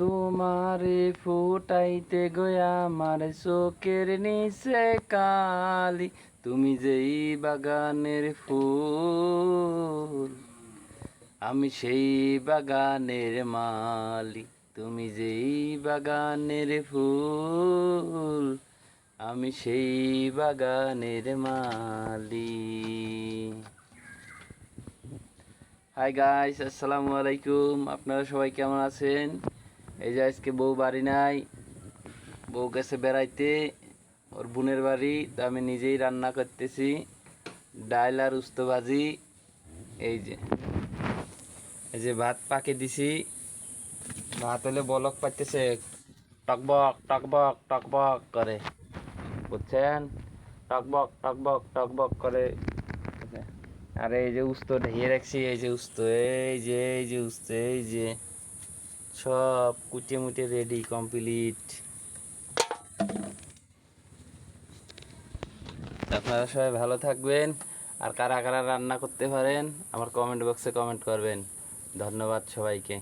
তোমারে ফুটাইতে গয়া আমার চোখের নিচে কালি। তুমি যেই বাগানের ফুল, আমি সেই বাগানের মালি। তুমি যেই বাগানের ফুল, আমি সেই বাগানের মালি। হাই গাইস আসসালামু আলাইকুম। আপনারা সবাই কেমন আছেন? এই যে আজকে বউ বাড়ি নাই, বউ গেছে বেড়াইতে, ওর বোনের বাড়ি, তো আমি নিজেই রান্না করতেছি, ডাল আর উস্ত ভাজি এই যে এই যে ভাত পাকে দিছি, ভাত হলে বলক পাইতেছে, টকবক টকবক টকবক করে, বুঝছেন? টকবক টকবক টকবক করে, আর এই যে উস্তো ঢেকে রাখছি, এই যে উস্তো, এই যে এই যে উস্তো, এই যে সব কুটে মুটে রেডি কমপ্লিট আপনারা সবাই ভালো থাকবেন আর কারা কারা রান্না করতে পারেন, আমার কমেন্ট বক্সে কমেন্ট করবেন। ধন্যবাদ সবাইকে।